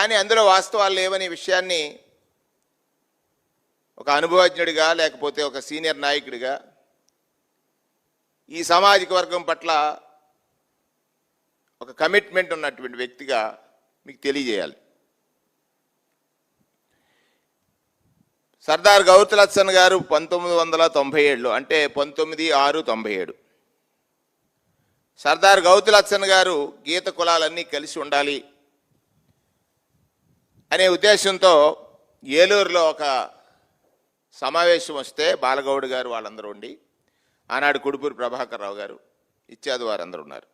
కానీ అందులో వాస్తవాలు లేవనే విషయాన్ని ఒక అనుభవజ్ఞుడిగా లేకపోతే ఒక సీనియర్ నాయకుడిగా ఈ సామాజిక వర్గం పట్ల ఒక కమిట్మెంట్ ఉన్నటువంటి వ్యక్తిగా మీకు తెలియజేయాలి. సర్దార్ గౌతులత్సన్ గారు పంతొమ్మిది వందల తొంభై ఏడులో అంటే పంతొమ్మిది ఆరు తొంభై ఏడు. సర్దార్ గౌతులత్సన్ గారు గీత కులాలన్నీ కలిసి ఉండాలి. అనే ఉద్దేశంతో ఏలూరులో ఒక సమావేశం వస్తే బాలగౌడ్ గారు వాళ్ళందరూ ఉండి ఆనాడు కుడుపూరి ప్రభాకర్ రావు గారు ఇత్యాది వారందరూ ఉన్నారు.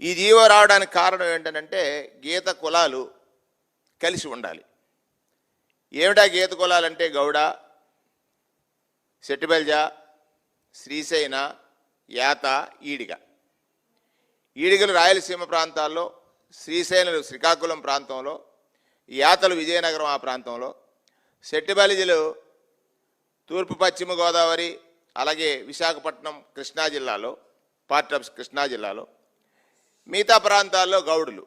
ఈ జీవో రావడానికి కారణం ఏంటంటే గీత కులాలు కలిసి ఉండాలి. ఏమిటా గీత కులాలంటే గౌడ సెట్టిబెల్జ శ్రీశైన యాత ఈడిగ. ఈడిగలు రాయలసీమ ప్రాంతాల్లో శ్రీశైనులు శ్రీకాకుళం ప్రాంతంలో ఈ యాతలు విజయనగరం ఆ ప్రాంతంలో. సెట్టిబలిజలు తూర్పు పశ్చిమ గోదావరి అలాగే విశాఖపట్నం కృష్ణా జిల్లాలో పార్ట్ ఆఫ్ కృష్ణా జిల్లాలో మిగతా ప్రాంతాల్లో గౌడులు.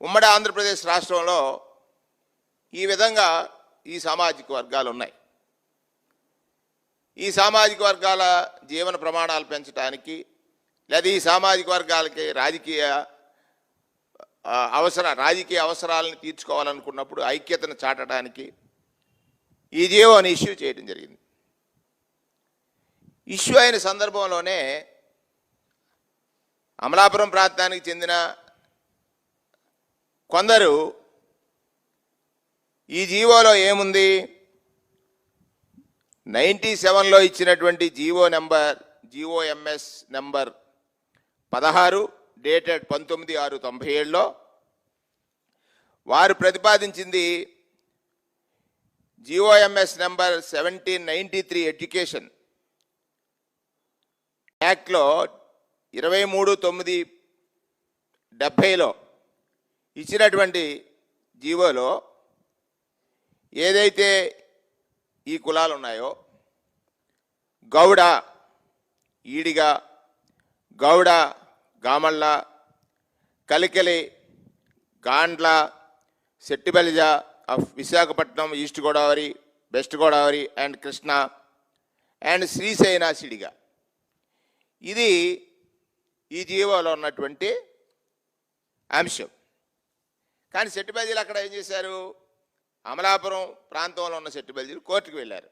ఉమ్మడి ఆంధ్రప్రదేశ్ రాష్ట్రంలో ఈ విధంగా ఈ సామాజిక వర్గాలు ఉన్నాయి. ఈ సామాజిక వర్గాల జీవన ప్రమాణాలు పెంచడానికి లేదా ఈ సామాజిక వర్గాలకి రాజకీయ అవసర రాజకీయ అవసరాలను తీర్చుకోవాలనుకున్నప్పుడు ఐక్యతను చాటడానికి ఈ జీవోని ఇష్యూ చేయడం జరిగింది. ఇష్యూ అయిన సందర్భంలోనే అమలాపురం ప్రాంతానికి చెందిన కొందరు ఈ జీవోలో ఏముంది? నైంటీ సెవెన్లో ఇచ్చినటువంటి GO number G O M S number పదహారు డేటెడ్ పంతొమ్మిది ఆరు తొంభై ఏడులో వారు ప్రతిపాదించింది G O M S number seventeen ninety three education యాక్ట్లో ఇరవై మూడు తొమ్మిది డెబ్భైలో ఇచ్చినటువంటి జీవోలో ఏదైతే ఈ కులాలు ఉన్నాయో గౌడ ఈడిగా గౌడ గామళ్ళ కలికెలి Gandla Settibalija of Visakhapatnam east Godavari west Godavari and Krishna and శ్రీశైన సిడిగా. ఇది ఈ జీవోలో ఉన్నటువంటి అంశం. కానీ సెట్టిబల్జీలు అక్కడ ఏం చేశారు? అమలాపురం ప్రాంతంలో ఉన్న సెట్టిబల్జీలు కోర్టుకు వెళ్ళారు.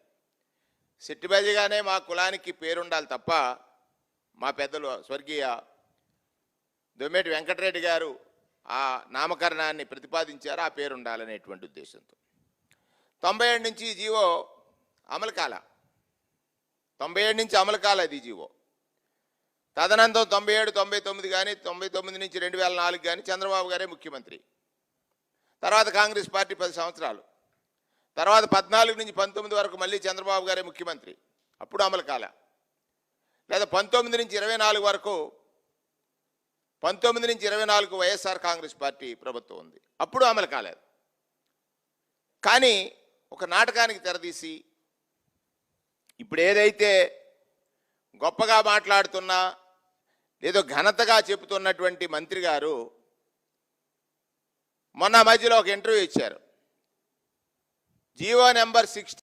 సెట్టిబల్జీగానే మా కులానికి పేరుండాలి తప్ప మా పెద్దలు స్వర్గీయ దొమ్మేటి వెంకటరెడ్డి గారు ఆ నామకరణాన్ని ప్రతిపాదించారు ఆ పేరు ఉండాలనేటువంటి ఉద్దేశంతో. తొంభై ఏడు నుంచి ఈ జీవో అమలు కాల. తొంభై ఏడు నుంచి అమలు కాల ఈ జీవో. తదనంతరం తొంభై ఏడు తొంభై తొమ్మిది కానీ తొంభై తొమ్మిది నుంచి రెండు వేల నాలుగు కానీ చంద్రబాబు గారే ముఖ్యమంత్రి. తర్వాత కాంగ్రెస్ పార్టీ పది సంవత్సరాలు. తర్వాత పద్నాలుగు నుంచి పంతొమ్మిది వరకు మళ్ళీ చంద్రబాబు గారే ముఖ్యమంత్రి. అప్పుడు అమలు కాల. లేదా పంతొమ్మిది నుంచి ఇరవై నాలుగు వరకు పంతొమ్మిది నుంచి ఇరవై నాలుగు వైఎస్ఆర్ కాంగ్రెస్ పార్టీ ప్రభుత్వం ఉంది. అప్పుడు అమలు కాలేదు. కానీ ఒక నాటకానికి తెరదీసి ఇప్పుడు ఏదైతే గొప్పగా మాట్లాడుతున్నా ఏదో ఘనతగా చెబుతున్నటువంటి మంత్రి గారు మొన్న మధ్యలో ఒక ఇంటర్వ్యూ ఇచ్చారు. జీవో నెంబర్ సిక్స్టీ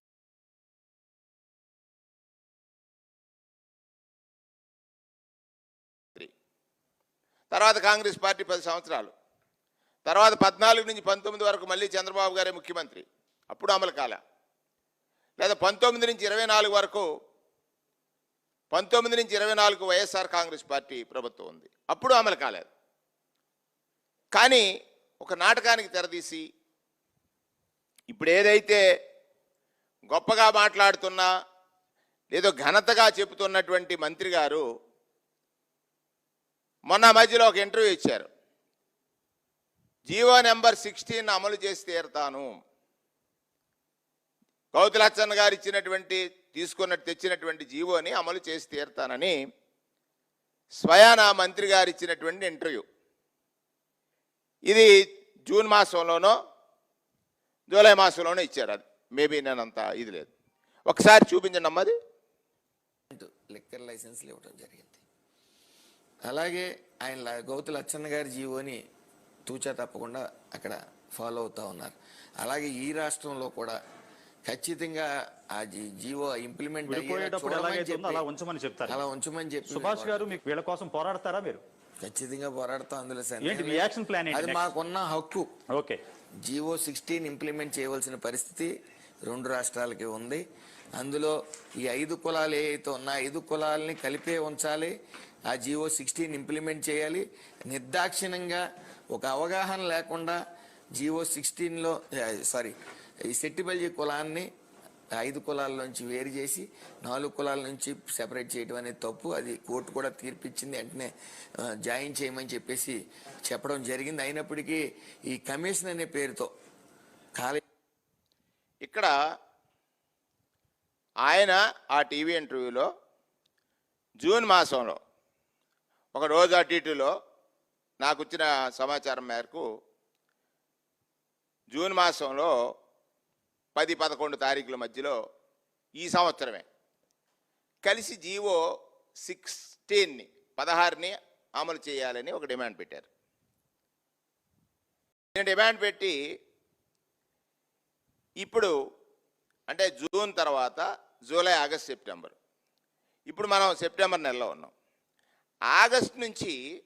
తర్వాత కాంగ్రెస్ పార్టీ పది సంవత్సరాలు. తర్వాత పద్నాలుగు నుంచి పంతొమ్మిది వరకు మళ్ళీ చంద్రబాబు గారే ముఖ్యమంత్రి. అప్పుడు అమలు కాల. లేదా పంతొమ్మిది నుంచి ఇరవై నాలుగు వరకు పంతొమ్మిది నుంచి ఇరవై నాలుగు వైఎస్ఆర్ కాంగ్రెస్ పార్టీ ప్రభుత్వం ఉంది. అప్పుడు అమలు కాలేదు. కానీ ఒక నాటకానికి తెరదీసి ఇప్పుడు ఏదైతే గొప్పగా మాట్లాడుతున్నా లేదో ఘనతగా చెబుతున్నటువంటి మంత్రి గారు మొన్న మధ్యలో ఒక ఇంటర్వ్యూ ఇచ్చారు. జీవో నెంబర్ సిక్స్టీన్ అమలు చేసి తీరుతాను. కౌతులచ్చన్ గారు ఇచ్చినటువంటి తీసుకున్నట్టు తెచ్చినటువంటి జీవోని అమలు చేసి తీరుతానని స్వయాన మంత్రి గారు ఇచ్చినటువంటి ఇంటర్వ్యూ. ఇది జూన్ మాసంలోనో జూలై మాసంలోనో ఇచ్చారు అది. మేబీ నేనంత ఇది లేదు. ఒకసారి చూపించండి అమ్మది లిక్కర్ లైసెన్స్ ఇవ్వడం జరిగింది. అలాగే ఆయన గౌతు లచ్చన్న గారి జీవోని తూచా తప్పకుండా అక్కడ ఫాలో అవుతా ఉన్నారు. అలాగే ఈ రాష్ట్రంలో కూడా ఖచ్చితంగా ఆ జీవో ఇంప్లిమెంట్ అలా ఉంచమని చెప్తారు. అలా ఉంచమని చెప్పి సుభాష్ గారు మీకు వీళ్ళ కోసం పోరాడతారా మీరు? ఖచ్చితంగా పోరాడతాం అందులో ప్లాన్ అది? మాకున్న హక్కు. ఓకే. జియో సిక్స్టీన్ ఇంప్లిమెంట్ చేయవలసిన పరిస్థితి రెండు రాష్ట్రాలకి ఉంది. అందులో ఈ ఐదు కులాలు ఏవైతే ఉన్నాయో ఐదు కులాలని కలిపే ఉంచాలి. ఆ జియో సిక్స్టీన్ ఇంప్లిమెంట్ చేయాలి. నిర్దాక్షిణ్యంగా ఒక అవగాహన లేకుండా జియో సిక్స్టీన్లో సారీ ఈ సెట్టిబల్జీ కులాన్ని ఐదు కులాల నుంచి వేరు చేసి నాలుగు కులాల నుంచి సెపరేట్ చేయడం అనేది తప్పు. అది కోర్టు కూడా తీర్పిచ్చింది. వెంటనే జాయిన్ చేయమని చెప్పేసి చెప్పడం జరిగింది. అయినప్పటికీ ఈ కమిషన్ అనే పేరుతో కాలే ఇక్కడ ఆయన ఆ టీవీ ఇంటర్వ్యూలో జూన్ మాసంలో ఒక రోజు అటు ఇటులో నాకు వచ్చిన సమాచారం మేరకు జూన్ మాసంలో పది పదకొండు తారీఖుల మధ్యలో ఈ సంవత్సరమే కలిసి జీవో సిక్స్టీన్ని పదహారుని అమలు చేయాలని ఒక డిమాండ్ పెట్టారు. నేను డిమాండ్ పెట్టి ఇప్పుడు అంటే జూన్ తర్వాత జూలై ఆగస్ట్ సెప్టెంబర్. ఇప్పుడు మనం సెప్టెంబర్ నెలలో ఉన్నాం. ఆగస్ట్ నుంచి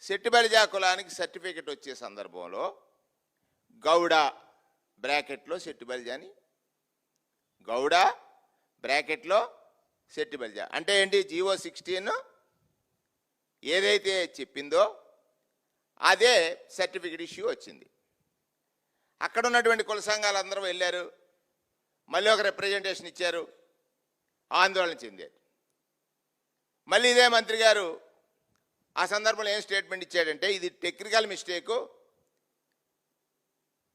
సెట్టిబలిజా కులానికి సర్టిఫికెట్ వచ్చే సందర్భంలో గౌడ బ్రాకెట్లో సెట్టిబలిజాని గౌడ బ్రాకెట్లో సెట్టిబలిజా. అంటే ఏంటి? జీవో సిక్స్టీన్ ఏదైతే చెప్పిందో అదే సర్టిఫికెట్ ఇష్యూ వచ్చింది. అక్కడ ఉన్నటువంటి కుల సంఘాలు అందరూ వెళ్ళారు. మళ్ళీ ఒక రిప్రజెంటేషన్ ఇచ్చారు. ఆందోళన చెందారు. మళ్ళీ ఇదే మంత్రి గారు ఆ సందర్భంలో ఏం స్టేట్మెంట్ ఇచ్చాడంటే ఇది టెక్నికల్ మిస్టేకు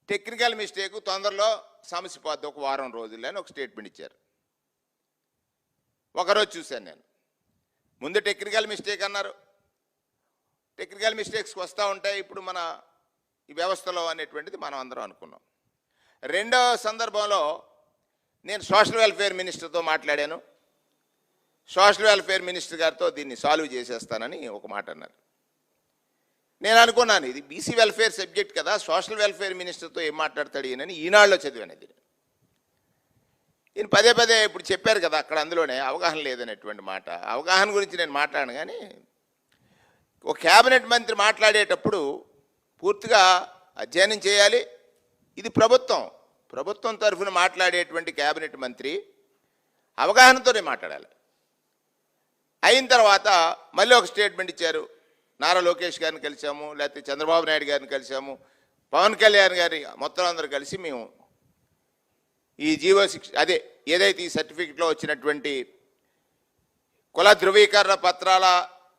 టెక్నికల్ మిస్టేకు తొందరలో సమస్య పోద్ది ఒక వారం రోజుల్లో అని ఒక స్టేట్మెంట్ ఇచ్చారు. ఒకరోజు చూశాను నేను. ముందు టెక్నికల్ మిస్టేక్ అన్నారు. టెక్నికల్ మిస్టేక్స్కి వస్తూ ఉంటాయి ఇప్పుడు మన ఈ వ్యవస్థలో అనేటువంటిది మనం అందరం అనుకున్నాం. రెండో సందర్భంలో నేను సోషల్ వెల్ఫేర్ మినిస్టర్తో మాట్లాడాను. సోషల్ వెల్ఫేర్ మినిస్టర్ గారితో దీన్ని సాల్వ్ చేసేస్తానని ఒక మాట అన్నారు. నేను అనుకున్నాను ఇది బీసీ వెల్ఫేర్ సబ్జెక్ట్ కదా సోషల్ వెల్ఫేర్ మినిస్టర్తో ఏం మాట్లాడతాడు ఈయనని ఈనాడులో చదివాను ఇది ఈయన పదే పదే ఇప్పుడు చెప్పారు కదా అక్కడ అందులోనే అవగాహన లేదనేటువంటి మాట. అవగాహన గురించి నేను మాట్లాడను కానీ ఒక క్యాబినెట్ మంత్రి మాట్లాడేటప్పుడు పూర్తిగా అధ్యయనం చేయాలి. ఇది ప్రభుత్వం ప్రభుత్వం తరఫున మాట్లాడేటువంటి క్యాబినెట్ మంత్రి అవగాహనతోనే మాట్లాడాలి. అయిన తర్వాత మళ్ళీ ఒక స్టేట్మెంట్ ఇచ్చారు. నారా లోకేష్ గారిని కలిసాము లేకపోతే చంద్రబాబు నాయుడు గారిని కలిసాము పవన్ కళ్యాణ్ గారి మొత్తం అందరూ కలిసి మేము ఈ జీవో శిక్ష అదే ఏదైతే ఈ సర్టిఫికెట్లో వచ్చినటువంటి కుల ధృవీకరణ పత్రాల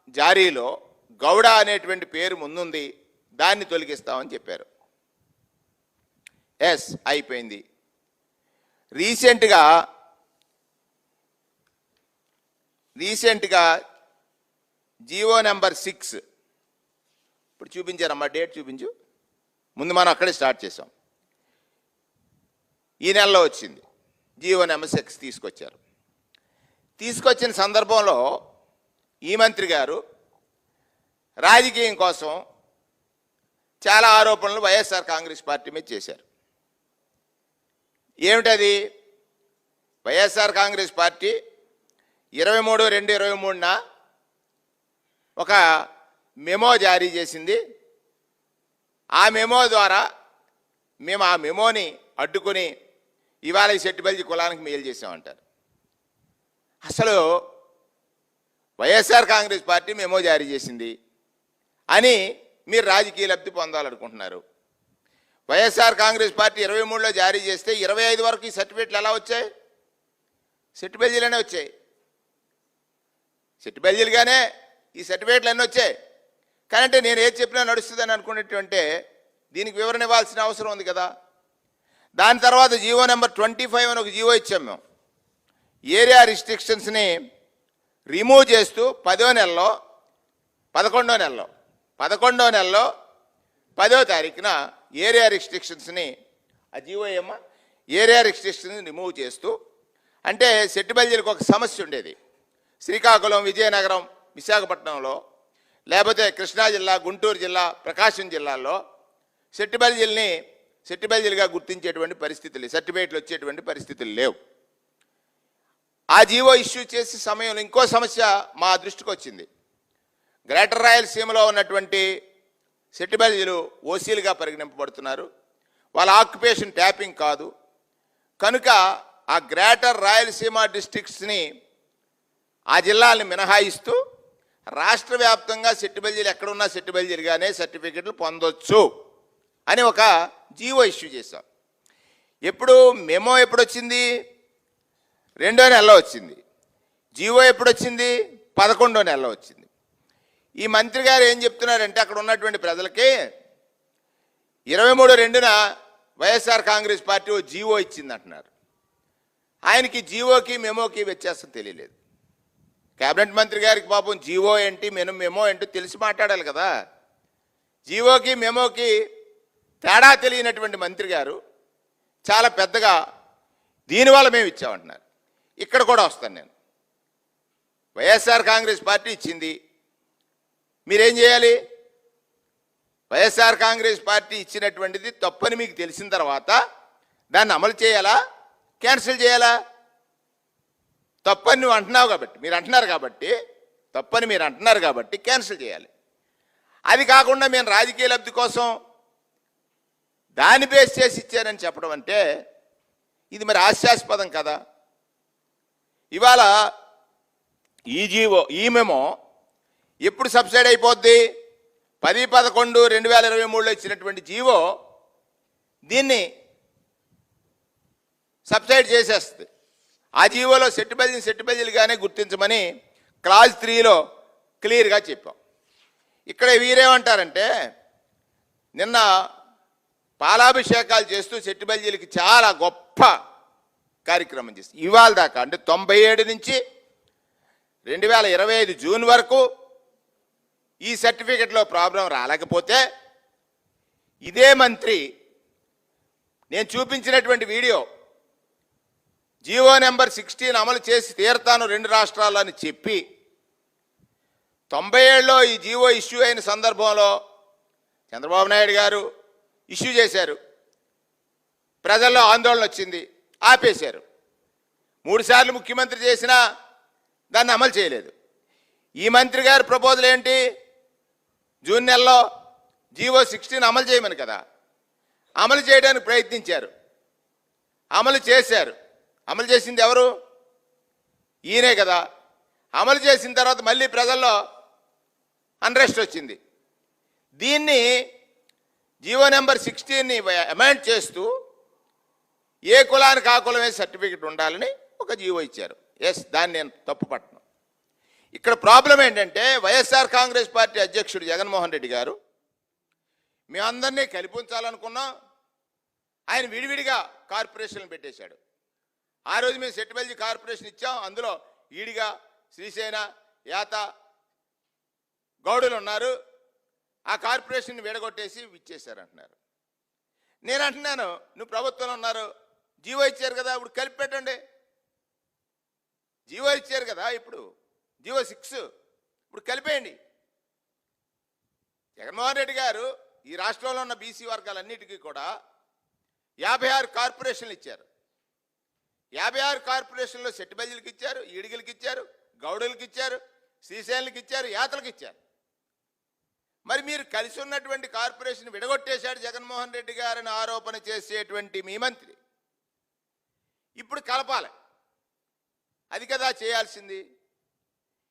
జారీలో గౌడ అనేటువంటి పేరు ముందుంది దాన్ని తొలగిస్తామని చెప్పారు. ఎస్ అయిపోయింది. రీసెంట్గా రీసెంట్గా జీవో నెంబర్ సిక్స్ ఇప్పుడు చూపించారమ్మా డేట్ చూపించు. ముందు మనం అక్కడే స్టార్ట్ చేసాం. ఈ నెలలో వచ్చింది. జీవో నెంబర్ సిక్స్ తీసుకొచ్చారు. తీసుకొచ్చిన సందర్భంలో ఈ మంత్రి గారు రాజకీయం కోసం చాలా ఆరోపణలు వైఎస్ఆర్ కాంగ్రెస్ పార్టీ మీద చేశారు. ఏమిటది? వైఎస్ఆర్ కాంగ్రెస్ పార్టీ ఇరవై మూడు రెండు ఇరవై మూడున ఒక మెమో జారీ చేసింది. ఆ మెమో ద్వారా మేము ఆ మెమోని అడ్డుకొని ఇవాళ ఈ సెట్టిబల్జి కులానికి మేలు చేసామంటారు. అసలు వైఎస్ఆర్ కాంగ్రెస్ పార్టీ మెమో జారీ చేసింది అని మీరు రాజకీయ లబ్ధి పొందాలనుకుంటున్నారు. వైఎస్ఆర్ కాంగ్రెస్ పార్టీ ఇరవై మూడులో జారీ చేస్తే ఇరవై ఐదు వరకు ఈ సర్టిఫికెట్లు ఎలా వచ్చాయి? సెట్టిబల్జీలోనే వచ్చాయి. సెట్టిబల్జీలుగానే ఈ సర్టిఫికేట్లు అన్నీ వచ్చాయి. కానీ నేను ఏది చెప్పినా నడుస్తుందని అనుకునేటువంటి దీనికి వివరణ ఇవ్వాల్సిన అవసరం ఉంది కదా. దాని తర్వాత జీవో నెంబర్ ట్వంటీ ఫైవ్ అని ఒక జీవో ఇచ్చాం మేము. ఏరియా రిస్ట్రిక్షన్స్ని రిమూవ్ చేస్తూ పదో నెలలో పదకొండో నెలలో పదకొండో నెలలో పదో తారీఖున ఏరియా రిస్ట్రిక్షన్స్ని ఆ జీవో ఏమా ఏరియా రిస్ట్రిక్షన్స్ని రిమూవ్ చేస్తూ అంటే సెట్టిబల్జీలకు ఒక సమస్య ఉండేది. శ్రీకాకుళం విజయనగరం విశాఖపట్నంలో లేకపోతే కృష్ణా జిల్లా గుంటూరు జిల్లా ప్రకాశం జిల్లాల్లో సెట్టిబల్జిల్ని సెట్టిబల్జిల్గా గుర్తించేటువంటి పరిస్థితులు లేవు. సర్టిఫికేట్లు వచ్చేటువంటి పరిస్థితులు లేవు. ఆ జీవో ఇష్యూ చేసే సమయంలో ఇంకో సమస్య మా దృష్టికి వచ్చింది. గ్రేటర్ రాయలసీమలో ఉన్నటువంటి సెట్టిబల్జీలు ఓసీలుగా పరిగణింపబడుతున్నారు. వాళ్ళ ఆక్యుపేషన్ ట్యాపింగ్ కాదు. కనుక ఆ గ్రేటర్ రాయలసీమ డిస్ట్రిక్ట్స్ని ఆ జిల్లాలను మినహాయిస్తూ రాష్ట్ర వ్యాప్తంగా సెట్టిబల్జీలు ఎక్కడున్నా సెట్టిబల్జీలుగానే సర్టిఫికెట్లు పొందొచ్చు అని ఒక జీవో ఇష్యూ చేశాం. ఎప్పుడు మెమో ఎప్పుడు వచ్చింది రెండో నెలలో వచ్చింది. జీవో ఎప్పుడు వచ్చింది పదకొండో నెలలో వచ్చింది. ఈ మంత్రి గారు ఏం చెప్తున్నారంటే అక్కడ ఉన్నటువంటి ప్రజలకి ఇరవై మూడు రెండున వైఎస్ఆర్ కాంగ్రెస్ పార్టీ ఓ జీవో ఇచ్చింది అంటున్నారు ఆయనకి జీవోకి మెమోకి వ్యత్యాసం తెలియలేదు. కేబినెట్ మంత్రి గారికి పాపం జీవో ఏంటి మెను మెమో ఏంటో తెలిసి మాట్లాడాలి కదా. జీవోకి మెమోకి తేడా తెలియనటువంటి మంత్రి గారు చాలా పెద్దగా దీనివల్ల మేము ఇచ్చామంటున్నారు. ఇక్కడ కూడా వస్తాను నేను. వైఎస్ఆర్ కాంగ్రెస్ పార్టీ ఇచ్చింది. మీరేం చేయాలి? వైఎస్ఆర్ కాంగ్రెస్ పార్టీ ఇచ్చినటువంటిది తప్పని మీకు తెలిసిన తర్వాత దాన్ని అమలు చేయాలా? క్యాన్సిల్ చేయాలా? తప్పని నువ్వు అంటున్నావు కాబట్టి మీరు అంటున్నారు కాబట్టి తప్పని మీరు అంటున్నారు కాబట్టి క్యాన్సిల్ చేయాలి. అది కాకుండా మేము రాజకీయ లబ్ధి కోసం దాన్ని బేస్ చేసి ఇచ్చానని చెప్పడం అంటే ఇది మరి హాస్యాస్పదం కదా. ఇవాళ ఈజీఓ ఈమెమో ఎప్పుడు సబ్సిడీ అయిపోద్ది? పది పదకొండు రెండు వేల ఇరవై మూడులో ఇచ్చినటువంటి జీవో దీన్ని సబ్సైడ్ చేసేస్తుంది. ఆ జీవోలో సెట్టిబల్జిని సెట్టిబల్జిలుగానే గుర్తించమని క్లాజ్ త్రీలో క్లియర్గా చెప్పాం. ఇక్కడ వీరేమంటారంటే నిన్న పాలాభిషేకాలు చేస్తూ సెట్టిబల్జీలకి చాలా గొప్ప కార్యక్రమం చేసి ఇవాళ దాకా అంటే తొంభై ఏడు నుంచి రెండు వేల ఇరవై ఐదు జూన్ వరకు ఈ సర్టిఫికెట్లో ప్రాబ్లం రాలేకపోతే ఇదే మంత్రి నేను చూపించినటువంటి వీడియో జీవో నెంబర్ సిక్స్టీన్ అమలు చేసి తీరతాను రెండు రాష్ట్రాలని చెప్పి తొంభై ఏడులో ఈ జీవో ఇష్యూ అయిన సందర్భంలో చంద్రబాబు నాయుడు గారు ఇష్యూ చేశారు. ప్రజల్లో ఆందోళన వచ్చింది. ఆపేశారు. మూడుసార్లు ముఖ్యమంత్రి చేసినా దాన్ని అమలు చేయలేదు. ఈ మంత్రి గారి ప్రపోజల్ ఏంటి? జూన్ నెలలో జీవో సిక్స్టీన్ అమలు చేయమని కదా. అమలు చేయడానికి ప్రయత్నించారు. అమలు చేశారు. అమలు చేసింది ఎవరు? ఈయనే కదా. అమలు చేసిన తర్వాత మళ్ళీ ప్రజల్లో అన్రెస్ట్ వచ్చింది. దీన్ని జీవో నెంబర్ సిక్స్టీన్ని అమెండ్ చేస్తూ ఏ కులానికి ఆ కులమే సర్టిఫికెట్ ఉండాలని ఒక జీవో ఇచ్చారు. ఎస్ దాన్ని నేను తప్పు పట్టను. ఇక్కడ ప్రాబ్లం ఏంటంటే వైఎస్ఆర్ కాంగ్రెస్ పార్టీ అధ్యక్షుడు జగన్మోహన్ రెడ్డి గారు మేమందరినీ కలిపి ఉంచాలనుకున్నాం. ఆయన విడివిడిగా కార్పొరేషన్లు పెట్టేశాడు. ఆ రోజు మేము సెట్టిబల్జీ కార్పొరేషన్ ఇచ్చాం. అందులో ఈడిగా శ్రీసేన యాత గౌడులు ఉన్నారు. ఆ కార్పొరేషన్ విడగొట్టేసి ఇచ్చేశారు అంటున్నారు నేను అంటున్నాను నువ్వు ప్రభుత్వంలో ఉన్నారు. జీవో ఇచ్చారు కదా ఇప్పుడు కలిపి పెట్టండి. జీవో ఇచ్చారు కదా ఇప్పుడు జీవో సిక్స్ ఇప్పుడు కలిపేయండి. జగన్మోహన్ రెడ్డి గారు ఈ రాష్ట్రంలో ఉన్న బీసీ వర్గాలన్నిటికీ కూడా యాభై ఆరు కార్పొరేషన్లు ఇచ్చారు. యాభై ఆరు కార్పొరేషన్లో సెట్టిబల్జీలకు ఇచ్చారు ఈడిగిలకి ఇచ్చారు గౌడులకి ఇచ్చారు శ్రీశైలకి ఇచ్చారు యాతలకు ఇచ్చారు. మరి మీరు కలిసి ఉన్నటువంటి కార్పొరేషన్ విడగొట్టేశాడు జగన్మోహన్ రెడ్డి గారిని ఆరోపణ చేసేటువంటి మీ మంత్రి. ఇప్పుడు కలపాలి. అది కదా చేయాల్సింది.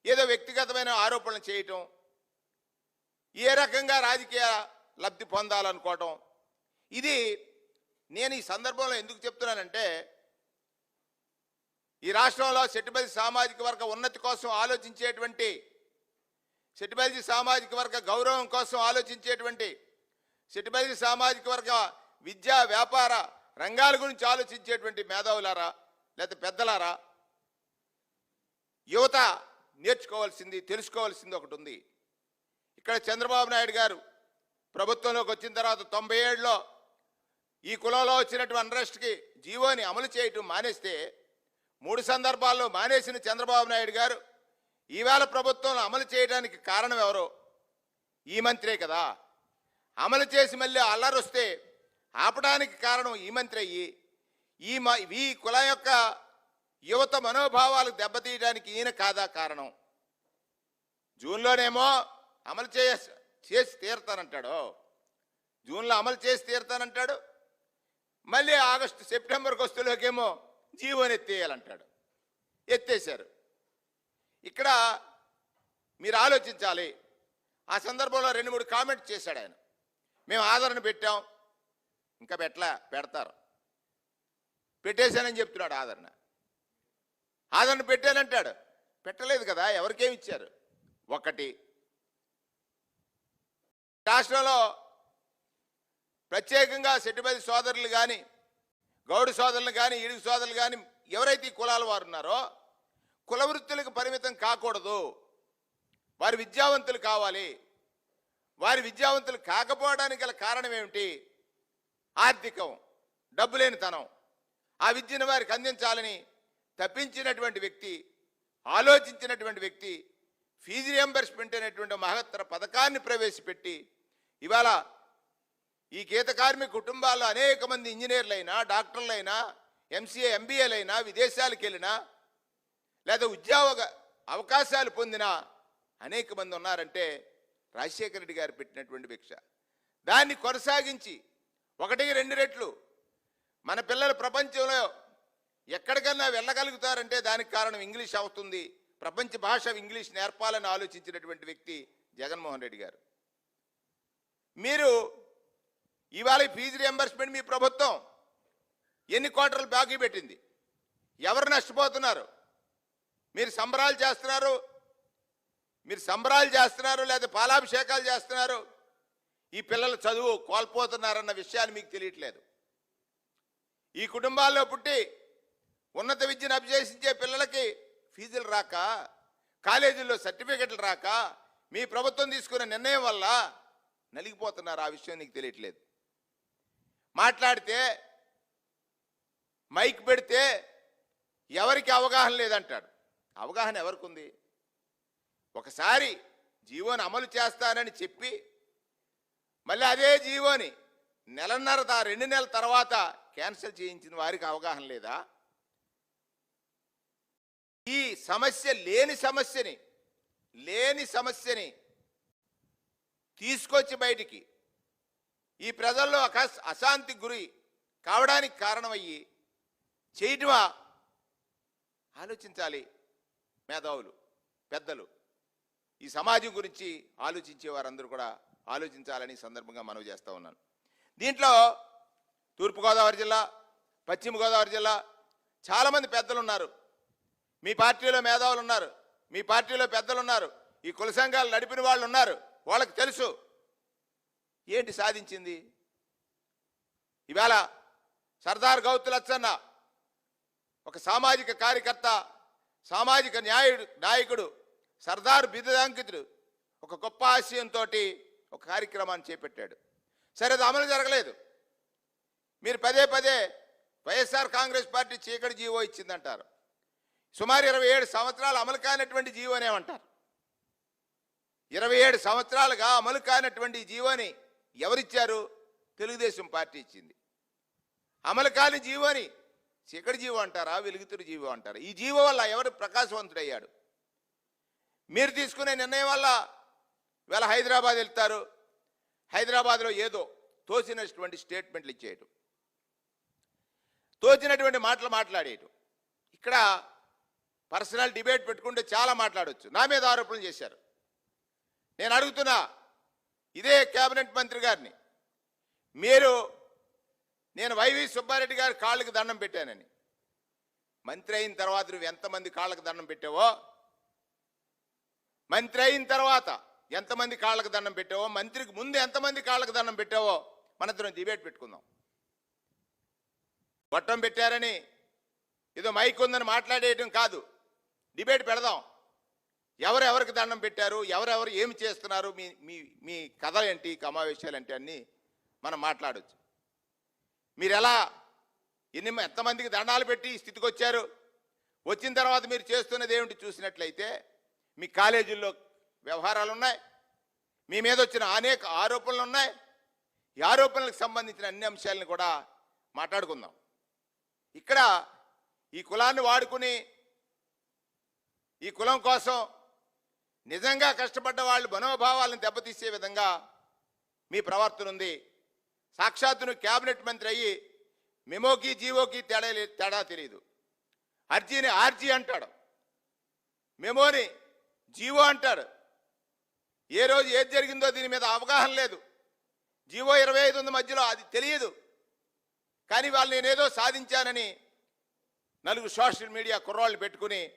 ఏదో వ్యక్తిగతమైన ఆరోపణలు చేయటం ఏ రకంగా రాజకీయ లబ్ధి పొందాలనుకోవటం. ఇది నేను ఈ సందర్భంలో ఎందుకు చెప్తున్నానంటే ఈ రాష్ట్రంలో సెట్టిబల్జీ సామాజిక వర్గ ఉన్నతి కోసం ఆలోచించేటువంటి సెట్టిబల్జీ సామాజిక వర్గ గౌరవం కోసం ఆలోచించేటువంటి సెట్టిబల్జీ సామాజిక వర్గ విద్యా వ్యాపార రంగాల గురించి ఆలోచించేటువంటి మేధావులారా లేదా పెద్దలారా యువత నేర్చుకోవాల్సింది తెలుసుకోవాల్సింది ఒకటి ఉంది. ఇక్కడ చంద్రబాబు నాయుడు గారు ప్రభుత్వంలోకి వచ్చిన తర్వాత తొంభై ఏడులో ఈ కులంలో వచ్చినటువంటి అన్రెస్ట్కి జీవోని అమలు చేయటం మానేస్తే మూడు సందర్భాల్లో మానేసిన చంద్రబాబు నాయుడు గారు ఈవేళ ప్రభుత్వం అమలు చేయడానికి కారణం ఎవరో? ఈ మంత్రే కదా. అమలు చేసి మళ్ళీ అల్లరొస్తే ఆపడానికి కారణం ఈ మంత్రి అయ్యి ఈ మ ఈ కుల యొక్క యువత మనోభావాలకు దెబ్బతీయడానికి ఈయన కాదా కారణం? జూన్లోనేమో అమలు చేయ చేసి తీరుతానంటాడు. జూన్లో అమలు చేసి తీరుతానంటాడు. మళ్ళీ ఆగస్టు సెప్టెంబర్కి వస్తులోకేమో జీవోని ఎత్తేయాలంటాడు ఎత్తేశారు. ఇక్కడ మీరు ఆలోచించాలి. ఆ సందర్భంలో రెండు మూడు కామెంట్ చేశాడు ఆయన. మేము ఆదరణ పెట్టాం. ఇంకా పెట్టలా పెడతారు. పెట్టేశానని చెప్తున్నాడు ఆదరణ. ఆదరణ పెట్టానంటాడు. పెట్టలేదు కదా ఎవరికేమి ఇచ్చారు? ఒకటి. రాష్ట్రంలో ప్రత్యేకంగా సెట్టిపల్లి సోదరులు కానీ గౌడు సోదరులు కానీ ఇడుగు సోదరులు కానీ ఎవరైతే ఈ కులాల వారు ఉన్నారో కుల వృత్తులకు పరిమితం కాకూడదు. వారి విద్యావంతులు కావాలి. వారి విద్యావంతులు కాకపోవడానికి గల కారణం ఏమిటి? ఆర్థికం డబ్బు లేనితనం ఆ విద్యను వారికి అందించాలని తప్పించినటువంటి వ్యక్తి ఆలోచించినటువంటి వ్యక్తి ఫీజు రియంబర్స్మెంట్ అనేటువంటి మహత్తర పథకాన్ని ప్రవేశపెట్టి ఇవాళ ఈ గీత కార్మిక కుటుంబాల్లో అనేక మంది ఇంజనీర్లైనా డాక్టర్లైనా ఎంసీఏ ఎంబీఏలైనా విదేశాలకు వెళ్ళినా లేదా ఉద్యోగ అవకాశాలు పొందిన అనేక మంది ఉన్నారంటే రాజశేఖర రెడ్డి గారు పెట్టినటువంటి భిక్ష. దాన్ని కొనసాగించి ఒకటికి రెండు రెట్లు మన పిల్లలు ప్రపంచంలో ఎక్కడికన్నా వెళ్ళగలుగుతారంటే దానికి కారణం ఇంగ్లీష్ అవుతుంది. ప్రపంచ భాష ఇంగ్లీష్ నేర్పాలని ఆలోచించినటువంటి వ్యక్తి జగన్మోహన్ రెడ్డి గారు. మీరు ఇవాళ ఫీజు రియంబర్స్మెంట్ మీ ప్రభుత్వం ఎన్ని కోటర్లు బాకీ పెట్టింది? ఎవరు నష్టపోతున్నారు? మీరు సంబరాలు చేస్తున్నారు? మీరు సంబరాలు చేస్తున్నారు లేదా పాలాభిషేకాలు చేస్తున్నారు? ఈ పిల్లల చదువు కోల్పోతున్నారన్న విషయాలు మీకు తెలియట్లేదు. ఈ కుటుంబాల్లో పుట్టి ఉన్నత విద్యను అభ్యసించే పిల్లలకి ఫీజులు రాక కాలేజీల్లో సర్టిఫికెట్లు రాక మీ ప్రభుత్వం తీసుకున్న నిర్ణయం వల్ల నలిగిపోతున్నారు. ఆ విషయం నీకు తెలియట్లేదు. మాట్లాడితే మైక్ పెడితే ఎవరికి అవగాహన లేదంటాడు. అవగాహన ఎవరికి ఉంది ఒకసారి జీవోని అమలు చేస్తానని చెప్పి మళ్ళీ అదే జీవోని నెలన్నర రెండు నెలల తర్వాత క్యాన్సిల్ చేయించిన వారికి అవగాహన లేదా? ఈ సమస్య లేని సమస్యని లేని సమస్యని తీసుకొచ్చి బయటికి ఈ ప్రజల్లో ఒక అశాంతికి గురి కావడానికి కారణమయ్యి చేయటమా ఆలోచించాలి మేధావులు పెద్దలు. ఈ సమాజం గురించి ఆలోచించే వారందరూ కూడా ఆలోచించాలని సందర్భంగా మనవి చేస్తూ ఉన్నాను. దీంట్లో తూర్పుగోదావరి జిల్లా పశ్చిమ గోదావరి జిల్లా చాలామంది పెద్దలు ఉన్నారు మీ పార్టీలో మేధావులు ఉన్నారు మీ పార్టీలో పెద్దలు ఉన్నారు ఈ కుల సంఘాలు నడిపిన వాళ్ళు ఉన్నారు వాళ్ళకి తెలుసు. ఏంటి సాధించింది? ఇవాళ సర్దార్ గౌతు లచ్చన్న ఒక సామాజిక కార్యకర్త సామాజిక న్యాయుడు నాయకుడు సర్దార్ బిరుదాంకితుడు ఒక గొప్ప ఆశయంతో ఒక కార్యక్రమాన్ని చేపట్టాడు. సరే అది అమలు జరగలేదు. మీరు పదే పదే వైఎస్ఆర్ కాంగ్రెస్ పార్టీ చీకటి జీవో ఇచ్చిందంటారు. సుమారు ఇరవై ఏడు సంవత్సరాలు అమలు కానటువంటి జీవోనేమంటారు ఇరవై ఏడు సంవత్సరాలుగా అమలు కానటువంటి జీవోని ఎవరిచ్చారు? తెలుగుదేశం పార్టీ ఇచ్చింది. అమలు కాని జీవోని చీకటి జీవో అంటారా వెలుగుతురు జీవో అంటారా? ఈ జీవో వల్ల ఎవరు ప్రకాశవంతుడయ్యాడు? మీరు తీసుకునే నిర్ణయం వల్ల వీళ్ళ హైదరాబాద్ వెళ్తారు. హైదరాబాద్లో ఏదో తోసినటువంటి స్టేట్మెంట్లు ఇచ్చేయటం. తోచినటువంటి మాటలు మాట్లాడేయటం. ఇక్కడ పర్సనల్ డిబేట్ పెట్టుకుంటే చాలా మాట్లాడవచ్చు నా మీద ఆరోపణలు చేశారు. నేను అడుగుతున్నా ఇదే కేబినెట్ మంత్రి గారిని. మీరు నేను వైవి సుబ్బారెడ్డి గారి కాళ్ళకి దండం పెట్టానని. మంత్రి అయిన తర్వాత నువ్వు ఎంతమంది కాళ్ళకు దండం పెట్టావో? మంత్రి అయిన తర్వాత ఎంతమంది కాళ్ళకు దండం పెట్టావో? మంత్రికి ముందు ఎంతమంది కాళ్ళకు దండం పెట్టావో? మనిద్దరం డిబేట్ పెట్టుకుందాం. గొట్టం పెట్టారని ఏదో మైక్ ఉందని మాట్లాడేయటం కాదు. డిబేట్ పెడదాం. ఎవరెవరికి దండం పెట్టారు? ఎవరెవరు ఏమి చేస్తున్నారు? మీ మీ మీ కథ ఏంటి సమావేశాలు ఏంటి అన్నీ మనం మాట్లాడవచ్చు మీరు ఎలా ఎన్ని ఎంతమందికి దండాలు పెట్టి ఈ స్థితికి వచ్చారు? వచ్చిన తర్వాత మీరు చేస్తున్నది ఏమిటి చూసినట్లయితే మీ కాలేజీల్లో వ్యవహారాలు ఉన్నాయి మీ మీద వచ్చిన అనేక ఆరోపణలు ఉన్నాయి ఈ ఆరోపణలకు సంబంధించిన అన్ని అంశాలను కూడా మాట్లాడుకుందాం. ఇక్కడ ఈ కులాన్ని వాడుకుని ఈ కులం కోసం నిజంగా కష్టపడ్డ వాళ్ళు మనోభావాలను దెబ్బతీసే విధంగా మీ ప్రవర్తన ఉంది. సాక్షాత్తును క్యాబినెట్ మంత్రి అయ్యి మెమోకి జీవోకి తేడా లే- తేడా తెలియదు అర్జీని ఆర్జీ అంటాడు. మెమోని జీవో అంటాడు ఏ రోజు ఏది జరిగిందో దీని మీద అవగాహన లేదు. జీవో ఇరవై ఐదు ఉంది మధ్యలో అది తెలియదు. కానీ వాళ్ళు నేనేదో సాధించానని నలుగురు సోషల్ మీడియా కుర్రాళ్ళు పెట్టుకుని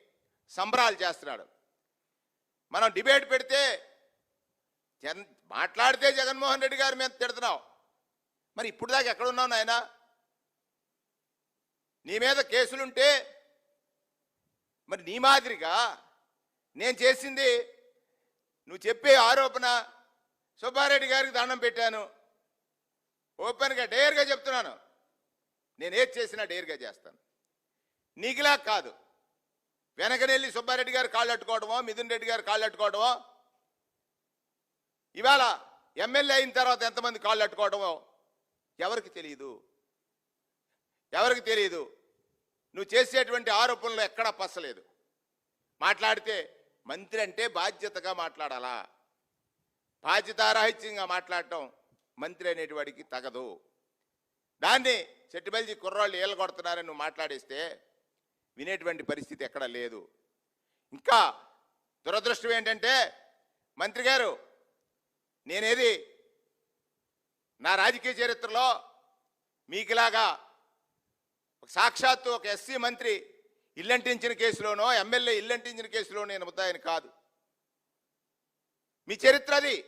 సంబరాలు చేస్తున్నాడు. మనం డిబేట్ పెడితే జన్ మాట్లాడితే జగన్మోహన్ రెడ్డి గారి మీద తిడుతున్నావు మరి ఇప్పుడు దాకా ఎక్కడ ఉన్నావు నాయన? నీ మీద కేసులుంటే మరి నీ మాదిరిగా నేను చేసింది నువ్వు చెప్పే ఆరోపణ సుబ్బారెడ్డి గారికి దండం పెట్టాను. ఓపెన్గా డేర్గా చెప్తున్నాను. నేను ఏది చేసినా డేర్గా చేస్తాను. నీకులా కాదు. వెనకనెళ్ళి సుబ్బారెడ్డి గారు కాళ్ళట్టుకోవడమో మిథున్ రెడ్డి గారు కాళ్ళట్టుకోవడమో ఇవాళ ఎమ్మెల్యే అయిన తర్వాత ఎంతమంది కాళ్ళు అట్టుకోవడమో ఎవరికి తెలియదు ఎవరికి తెలియదు నువ్వు చేసేటువంటి ఆరోపణలు ఎక్కడా పసలేదు. మాట్లాడితే మంత్రి అంటే బాధ్యతగా మాట్లాడాలా? బాధ్యతారాహిత్యంగా మాట్లాడటం మంత్రి అనేటివాడికి తగదు. దాన్ని చెట్టుబల్జీ కుర్రాళ్ళు ఏళ్ళు కొడుతున్నారని నువ్వు మాట్లాడేస్తే వినేటువంటి పరిస్థితి ఎక్కడ లేదు. ఇంకా దురదృష్టం ఏంటంటే మంత్రి గారు నేనేది నా రాజకీయ చరిత్రలో మీకులాగా ఒక సాక్షాత్తు ఒక ఎస్సీ మంత్రి ఇల్లంటించిన కేసులోనో ఎమ్మెల్యే ఇల్లంటించిన కేసులో నేను ముద్దాయని కాదు. మీ చరిత్ర అది.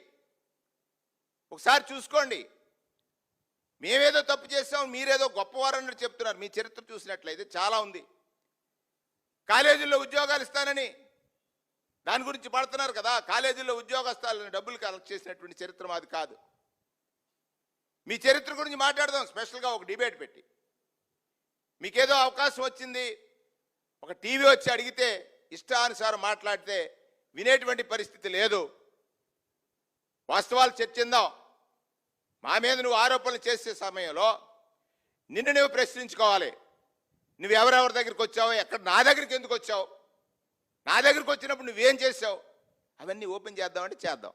ఒకసారి చూసుకోండి. మేమేదో తప్పు చేస్తాం మీరేదో గొప్పవారన్నట్టు చెప్తున్నారు. మీ చరిత్ర చూసినట్లయితే చాలా ఉంది. కాలేజీల్లో ఉద్యోగాలు ఇస్తానని. దాని గురించి పడుతున్నారు కదా కాలేజీల్లో ఉద్యోగస్తాలను డబ్బులు కలెక్ట్ చేసినటువంటి చరిత్ర మాది కాదు. మీ చరిత్ర గురించి మాట్లాడదాం స్పెషల్గా ఒక డిబేట్ పెట్టి. మీకేదో అవకాశం వచ్చింది ఒక టీవీ వచ్చి అడిగితే ఇష్టానుసారం మాట్లాడితే వినేటువంటి పరిస్థితి లేదు. వాస్తవాలు చర్చిందాం మా మీద నువ్వు ఆరోపణలు చేసే సమయంలో నిన్ను నువ్వు ప్రశ్నించుకోవాలి. నువ్వు ఎవరెవరి దగ్గరికి వచ్చావు ఎక్కడ నా దగ్గరికి ఎందుకు వచ్చావు? నా దగ్గరికి వచ్చినప్పుడు నువ్వేం చేసావు అవన్నీ ఓపెన్ చేద్దామంటే చేద్దాం.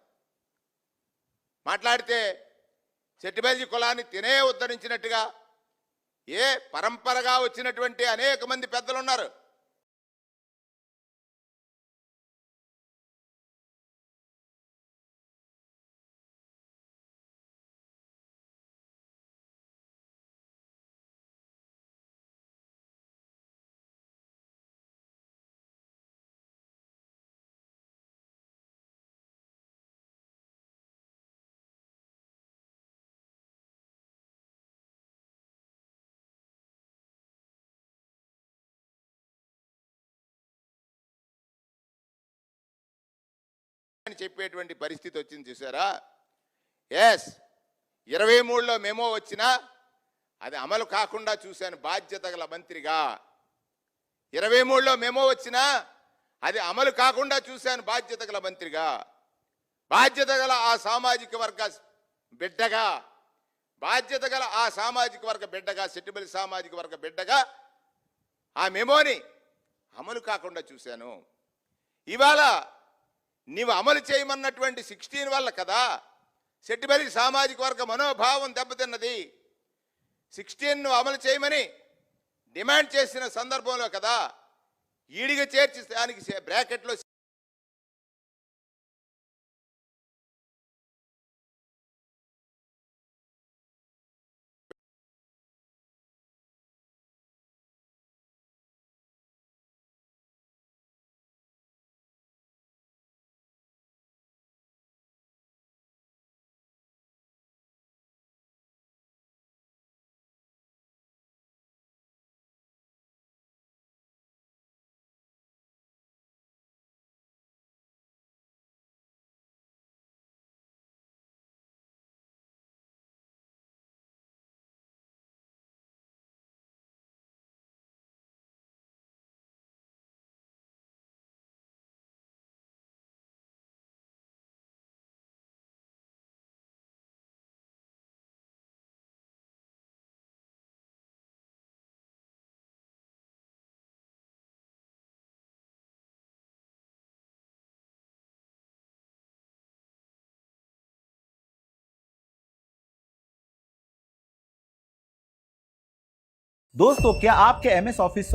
మాట్లాడితే చెట్టిబల్జీ కులాన్ని తినే ఉద్ధరించినట్టుగా ఏ పరంపరగా వచ్చినటువంటి అనేక మంది పెద్దలు ఉన్నారు చెప్పేటువంటి పరిస్థితి వచ్చింది చూసారా ఎస్ ఇరవై మూడులో మెమో వచ్చినా అది అమలు కాకుండా చూశాను బాధ్యత గల మంత్రిగా. ఇరవై మూడులో మెమో వచ్చినా అది అమలు కాకుండా చూశాను బాధ్యత గల మంత్రిగా. బాధ్యత గల ఆ సామాజిక వర్గ బిడ్డగా. బాధ్యత గల ఆ సామాజిక వర్గ బిడ్డగా సెట్టిబలి సామాజిక వర్గ బిడ్డగా ఆ మెమోని అమలు కాకుండా చూశాను. ఇవాళ నీవు అమలు చేయమన్నటువంటి సిక్స్టీన్ వల్ల కదా సెట్టిబలి సామాజిక వర్గ మనోభావం దెబ్బతిన్నది. సిక్స్టీన్ నువ్వు అమలు చేయమని డిమాండ్ చేసిన సందర్భంలో కదా ఈడిగా చేర్చి దానికి బ్రాకెట్లో दोस्तों क्या आपके एमएस ऑफ़िस